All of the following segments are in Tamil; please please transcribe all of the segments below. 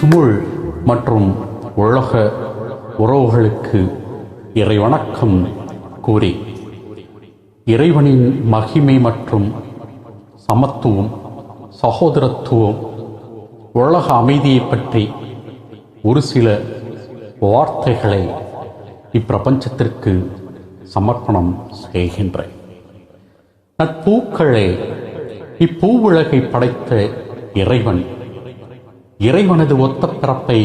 சுமுள் மற்றும் உலக உறவுகளுக்கு இறைவணக்கம் கூறி இறைவனின் மகிமை மற்றும் சமத்துவம் சகோதரத்துவம் உலக அமைதியை பற்றி ஒரு சில வார்த்தைகளை இப்பிரபஞ்சத்திற்கு சமர்ப்பணம் செய்கின்றேன். நட்பூக்களே இப்பூவுலகை படைத்த இறைவன் இறைவனது ஒத்த பிறப்பை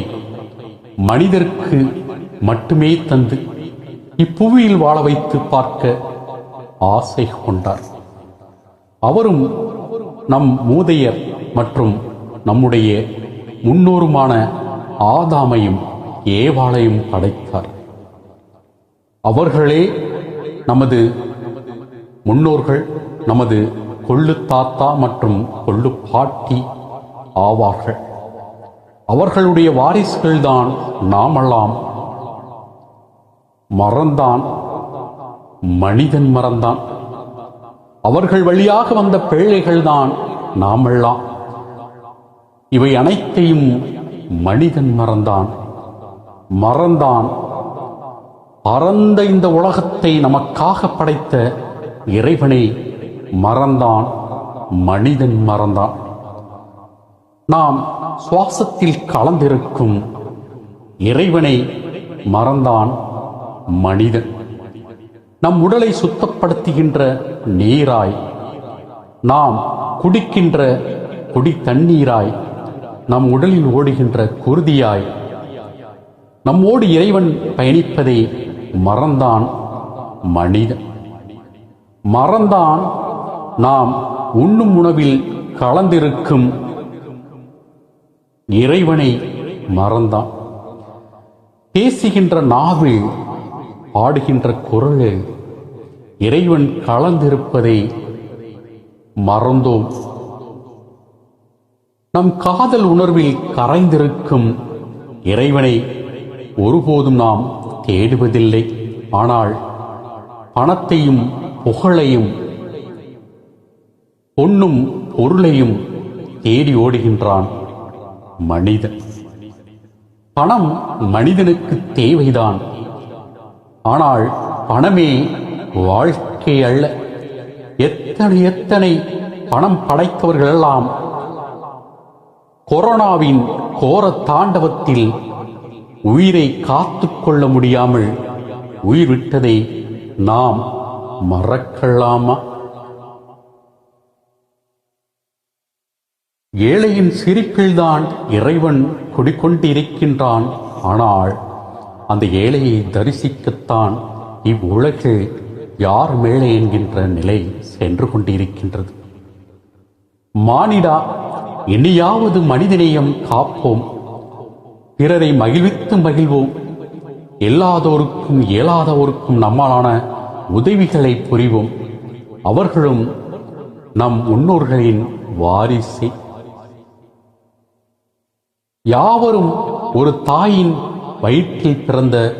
மனிதருக்கு மட்டுமே தந்து இப்புவியில் வாழ வைத்து பார்க்க ஆசை கொண்டார். அவரும் நம் மூதையர் மற்றும் நம்முடைய முன்னோருமான ஆதாமையும் ஏவாளையும் படைத்தார். அவர்களே நமது முன்னோர்கள் நமது கொள்ளு தாத்தா மற்றும் கொள்ளு பாட்டி ஆவார்கள். அவர்களுடைய வாரிசுகள்தான் நாமெல்லாம். மறந்தான். மனிதன் மறந்தான். அவர்கள் வழியாக வந்த பிள்ளைகள்தான் நாமெல்லாம். இவை அனைத்தையும் மனிதன் மறந்தான். மறந்தான். பறந்த இந்த உலகத்தை நமக்காக படைத்த இறைவனை மறந்தான். மனிதன் மறந்தான். நாம் சுவாசத்தில் கலந்திருக்கும் இறைவனை மறந்தான் மனிதன். நம் உடலை சுத்தப்படுத்துகின்ற நீராய் நாம் குடிக்கின்ற குடி தண்ணீராய் நம் உடலில் ஓடுகின்ற குருதியாய் நம்மோடு இறைவன் பயணிப்பதை மறந்தான் மனிதன். மறந்தான் நாம் உண்ணும் உணவில் கலந்திருக்கும் இறைவனை மறந்தான். பேசுகின்ற நாவு பாடுகின்ற குரல் இறைவன் கலந்திருப்பதை மறந்தோம். நம் காதல் உணர்வில் கரைந்திருக்கும் இறைவனை ஒருபோதும் நாம் தேடுவதில்லை. ஆனால் பணத்தையும் புகழையும் பொன்னும் பொருளையும் தேடி ஓடுகின்றான். மனிதன். பணம் மனிதனுக்கு தேவைதான். ஆனால் பணமே வாழ்க்கை அல்ல. எத்தனை எத்தனை பணம் படைத்தவர்களெல்லாம் கொரோனாவின் கோர தாண்டவத்தில் உயிரை காத்து கொள்ள முடியாமல் உயிர் விட்டதை நாம் மறக்கலாமா? ஏழையின் சிரிப்பில்தான் இறைவன் குடிக்கொண்டிருக்கின்றான் ஆனால் அந்த ஏழையை தரிசிக்கத்தான் இவ்வுலகில் யார் மேலே என்கின்ற நிலை சென்று கொண்டிருக்கின்றது. மானிடா இனியாவது மனிதநேயம் காப்போம். பிறரை மகிழ்வித்து மகிழ்வோம். இல்லாதோருக்கும் இயலாதோருக்கும் நம்மாலான உதவிகளை புரிவோம். அவர்களும் நம் முன்னோர்களின் வாரிசை. யாவரும் ஒரு தாயின் வயிற்றில் பிறந்த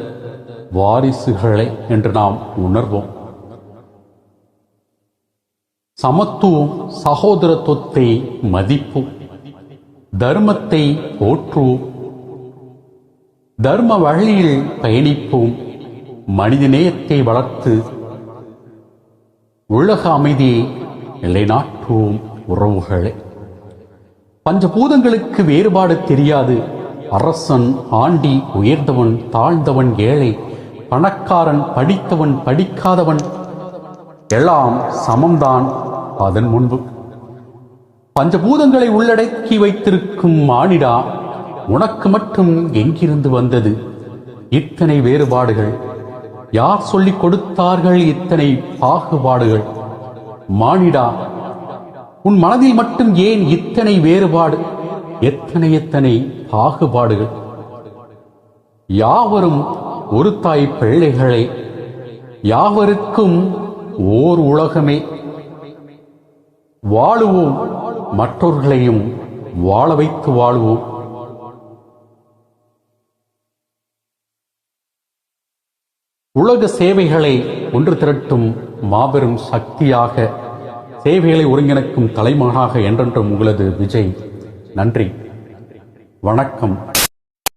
வாரிசுகளை என்று நாம் உணர்வோம். சமத்துவம் சகோதரத்துவத்தை மதிப்போம் தர்மத்தை போற்றுவோம். தர்ம வழியில் பயணிப்போம். மனிதநேயத்தை வளர்த்து உலக அமைதியை நிலைநாட்டுவோம் உறவுகளை. பஞ்சபூதங்களுக்கு வேறுபாடு தெரியாது. அரசன் ஆண்டி உயர்ந்தவன் தாழ்ந்தவன் ஏழை பணக்காரன் படித்தவன் படிக்காதவன் எல்லாம் சமம்தான் அதன் முன்பு. பஞ்சபூதங்களை உள்ளடக்கி வைத்திருக்கும் மானிடா உனக்கு மட்டும் எங்கிருந்து வந்தது? இத்தனை வேறுபாடுகள். யார் சொல்லிக் கொடுத்தார்கள் இத்தனை பாகுபாடுகள்? மானிடா உன் மனதில் மட்டும் ஏன் இத்தனை வேறுபாடு? எத்தனை எத்தனை பாகுபாடுகள்? யாவரும் ஒரு தாய் பிள்ளைகளே யாவருக்கும் ஓர் உலகமே. வாழுவோம் மற்றவர்களையும் வாழ வைத்து வாழ்வோம். உலக சேவைகளை ஒன்று திரட்டும் மாபெரும் சக்தியாக சேவைகளை ஒருங்கிணைக்கும் தலைமானாக என்றென்றும் உங்களது விஜய். நன்றி. வணக்கம்.